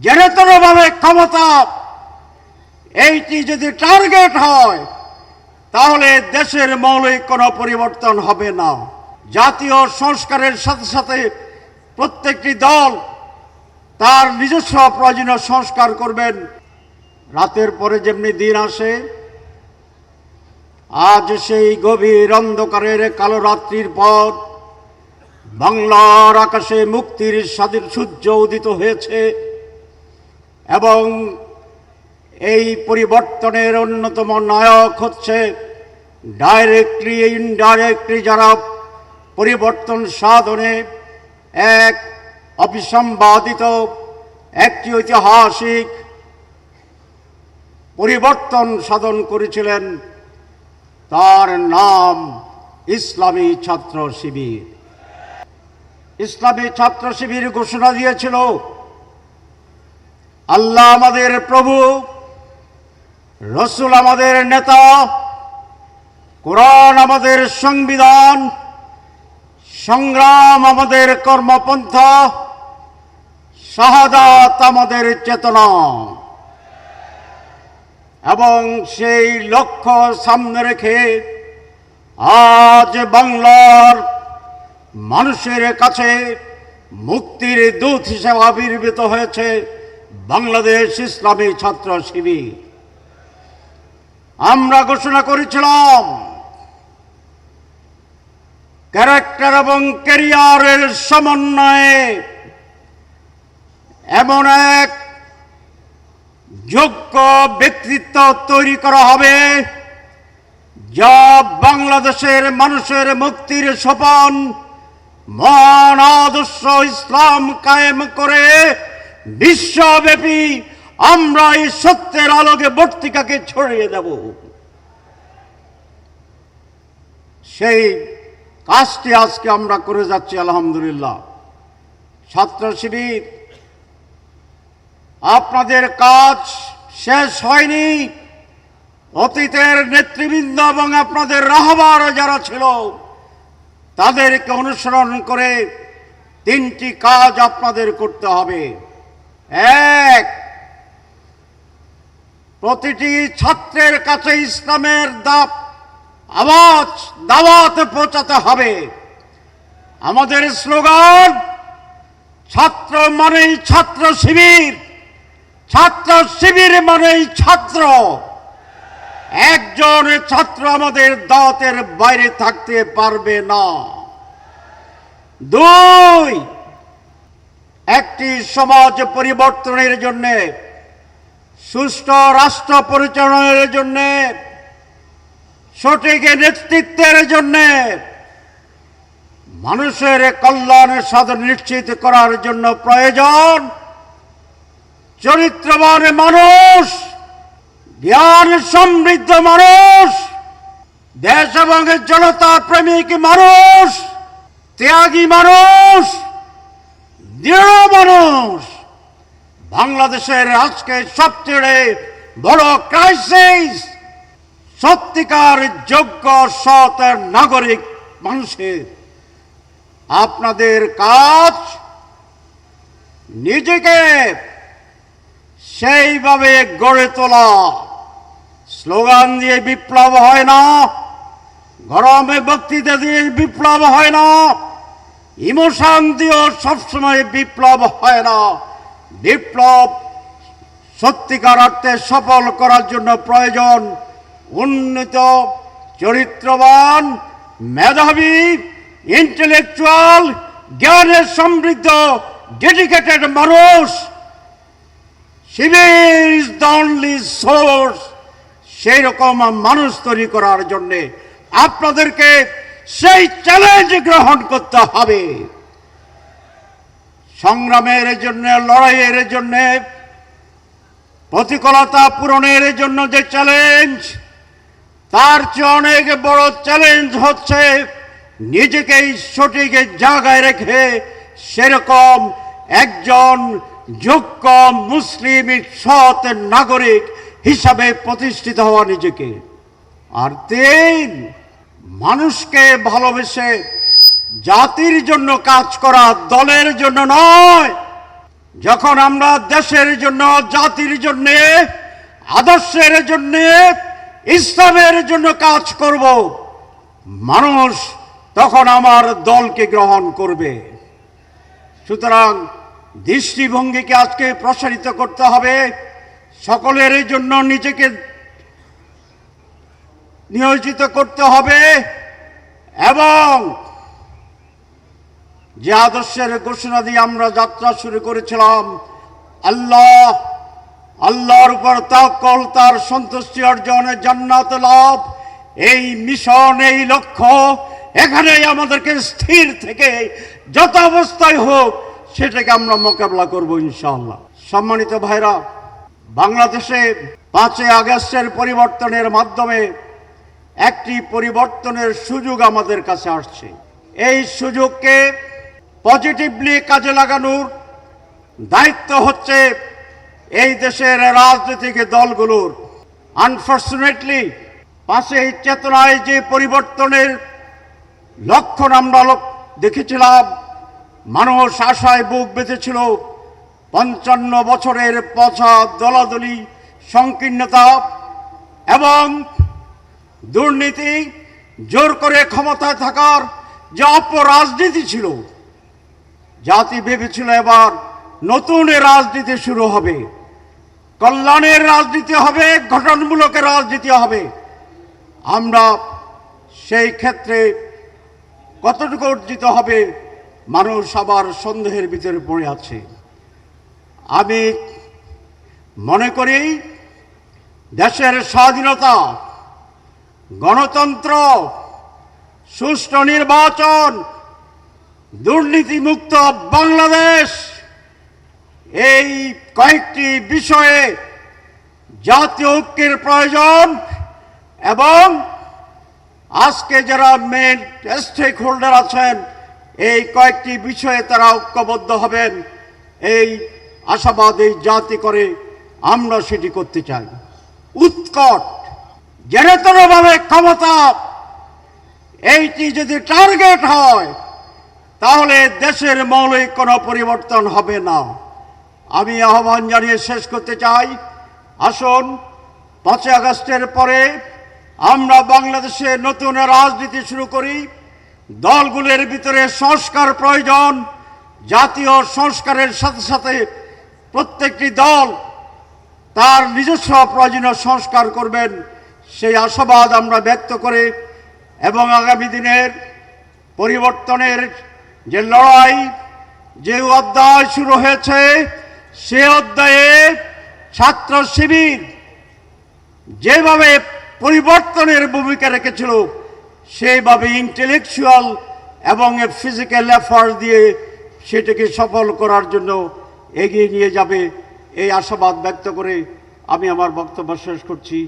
জেনেতরভাবে ক্ষমতা। এইটি যদি টার্গেট হয়, তাহলে দেশের মৌলিক কোনো পরিবর্তন হবে না। জাতীয় সংস্কারের সাথে সাথে প্রত্যেকটি দল তার নিজস্ব প্রয়োজনীয় সংস্কার করবেন। রাতের পরে যেমনি দিন আসে, আজ সেই গভীর অন্ধকারের কালো রাত্রির পর বাংলার আকাশে মুক্তির স্বাধীন সূর্য উদিত হয়েছে। এবং এই পরিবর্তনের অন্যতম নায়ক হচ্ছে ডাইরেক্টলি, ইনডাইরেক্টলি যারা পরিবর্তন সাধনে এক অবিসম্বাদিত, একটি ঐতিহাসিক পরিবর্তন সাধন করেছিলেন তার নাম ইসলামী ছাত্র শিবির। ইসলামী ছাত্র শিবির ঘোষণা দিয়েছিল আল্লাহ আমাদের প্রভু, রসুল আমাদের নেতা, কোরআন আমাদের সংবিধান, সংগ্রাম আমাদের কর্মপন্থা, শাহাদাত আমাদের চেতনা। এবং সেই লক্ষ্য সামনে রেখে আজ বাংলার মানুষের কাছে মুক্তির দূত হিসেবে আবির্ভূত হয়েছে। বাংলাদেশ ইসলামী ছাত্র শিবির। আমরা ঘোষণা করেছিলাম, ক্যারেক্টার এবং ক্যারিয়ারের সমন্বয়ে এমন এক যোগ্য ব্যক্তিত্ব তৈরি করা হবে, যা বাংলাদেশের মানুষের মুক্তির সোপান মহান আদর্শ ইসলাম কায়েম করে বিশ্বব্যাপী আমরা এই সত্যের আলোকে বর্তিকাকে ছড়িয়ে দেব। সেই কাজটি আজকে আমরা করে যাচ্ছি, আলহামদুলিল্লাহ। ছাত্র শিবির, আপনাদের কাজ শেষ হয়নি। অতীতের নেতৃবৃন্দ এবং আপনাদের রাহবার যারা ছিল, তাদেরকে অনুসরণ করে তিনটি কাজ আপনাদের করতে হবে। এক। প্রতিটি ছাত্রের কাছে ইসলামের দাপ, আওয়াজ, দাওয়াত পৌঁছাতে হবে। আমাদের স্লোগান, ছাত্র মানেই ছাত্র শিবির ছাত্র শিবির মানেই ছাত্র। একজন ছাত্র আমাদের দাওয়াতের বাইরে থাকতে পারবে না। দুই একটি সমাজ পরিবর্তনের জন্য, সুষ্ঠু রাষ্ট্র পরিচালনার জন্য, সঠিক নেতৃত্বের জন্য, মানুষের কল্যাণ সাধন নিশ্চিত করার জন্য প্রয়োজন। চরিত্রবান মানুষ, জ্ঞান সমৃদ্ধ মানুষ, দেশ এবং জনতা প্রেমিক মানুষ, ত্যাগী মানুষ দৃঢ় মানুষ। বাংলাদেশের আজকে সবচেয়ে বড় ক্রাইসিস সত্যিকার যোগ্য সৎ নাগরিক মানুষের। আপনাদের কাজ নিজেকে সেইভাবে গড়ে তোলা। স্লোগান দিয়ে বিপ্লব হয় না, গরমে বক্তৃতা দিয়ে বিপ্লব হয় না। ইমোশন দিয়েও সবসময় বিপ্লব হয় না। বিপ্লব সত্যিকার অর্থে সফল করার জন্য প্রয়োজন। উন্নত, চরিত্রবান, মেধাবী ইন্টেলেকচুয়াল জ্ঞানের সমৃদ্ধ ডেডিকেটেড মানুষ। Shibir is the only source সেই রকম মানুষ তৈরি করার জন্যে আপনাদেরকে সেই চ্যালেঞ্জ গ্রহণ করতে হবে। সংগ্রামের জন্য, লড়াইয়ের জন্য, প্রতিকূলতা পূরণের জন্য যে চ্যালেঞ্জ তার চেয়ে অনেক বড় চ্যালেঞ্জ হচ্ছে নিজেকে সঠিক জায়গায় রেখে সেরকম একজন যোগ্য মুসলিম সৎ নাগরিক হিসাবে প্রতিষ্ঠিত হওয়া নিজেকে। আর তিন মানুষকে ভালোবেসে জাতির জন্য কাজ করা দলের জন্য নয়। যখন আমরা দেশের জন্য, জাতির জন্য, আদর্শের জন্য, ইসলামের জন্য কাজ করব, মানুষ তখন আমার দলকে গ্রহণ করবে। সুতরাং দৃষ্টিভঙ্গিকে আজকে প্রসারিত করতে হবে। সকলের জন্য নিজেকে নিয়োজিত করতে হবে এবং যে আদর্শের ঘোষণা দিয়ে আমরা যাত্রা শুরু করেছিলাম, আল্লাহ, আল্লাহর উপর তাকল তার সন্তুষ্টি অর্জনে জান্নাত লাভ। এই মিশন, এই লক্ষ্য এখানেই আমাদেরকে স্থির থেকে যত অবস্থায় হোক সেটাকে আমরা মোকাবেলা করব ইনশাআল্লাহ। সম্মানিত ভাইরা, বাংলাদেশে পাঁচই আগস্টের পরিবর্তনের মাধ্যমে একটি পরিবর্তনের সুযোগ আমাদের কাছে আসছে। এই সুযোগকে পজিটিভলি কাজে লাগানোর দায়িত্ব হচ্ছে এই দেশের রাজনৈতিক দলগুলোর। আনফর্চুনেটলি পাশে এই চেতনায় যে পরিবর্তনের লক্ষণ আমরা দেখেছিলাম, মানুষ আশায় বুক বেঁধেছিল। পঞ্চান্ন বছরের পচা দলাদলি, সংকীর্ণতা এবং দুর্নীতি, জোর করে ক্ষমতায় থাকার যে অপরাজনীতি ছিল, জাতি ভেবেছিল এবার নতুন রাজনীতি শুরু হবে। কল্যাণের রাজনীতি হবে, গঠনমূলক রাজনীতি হবে। আমরা সেই ক্ষেত্রে কতটুকু অর্জিত হবে, মানুষ আবার সন্দেহের ভিতরে পড়ে আছে। আমি মনে করি, দেশের স্বাধীনতা গণতন্ত্র, সুষ্ঠু নির্বাচন, দুর্নীতিমুক্ত বাংলাদেশ, এই কয়েকটি বিষয়ে জাতীয় ঐক্যের প্রয়োজন এবং আজকে যারা মেন স্টেক হোল্ডার আছেন, এই কয়েকটি বিষয়ে তারা ঐক্যবদ্ধ হবেন। এই আশাবাদ, এই জাতি করে আমরা সেটি করতে চাই। উৎকট জেনেতনভাবে ক্ষমতা, এইটি যদি টার্গেট হয়, তাহলে দেশের মৌলিক কোনো পরিবর্তন হবে না। আমি আহ্বান জানিয়ে শেষ করতে চাই। আসুন, পাঁচই আগস্টের পরে আমরা বাংলাদেশে নতুন রাজনীতি শুরু করি। দলগুলির ভিতরে সংস্কার প্রয়োজন, জাতীয় সংস্কারের সাথে সাথে প্রত্যেকটি দল তার নিজস্ব প্রয়োজনীয় সংস্কার করবেন। সেই আশাবাদ আমরা ব্যক্ত করে এবং আগামী দিনের পরিবর্তনের যে লড়াই, যে অধ্যায় শুরু হয়েছে, সে অধ্যায়ে ছাত্র শিবির যেভাবে পরিবর্তনের ভূমিকা রেখেছিল, সেইভাবে ইন্টেলেকচুয়াল এবং ফিজিক্যাল এফার্ট দিয়ে সেটাকে সফল করার জন্য এগিয়ে নিয়ে যাবে, এই আশাবাদ ব্যক্ত করে আমি আমার বক্তব্য শেষ করছি।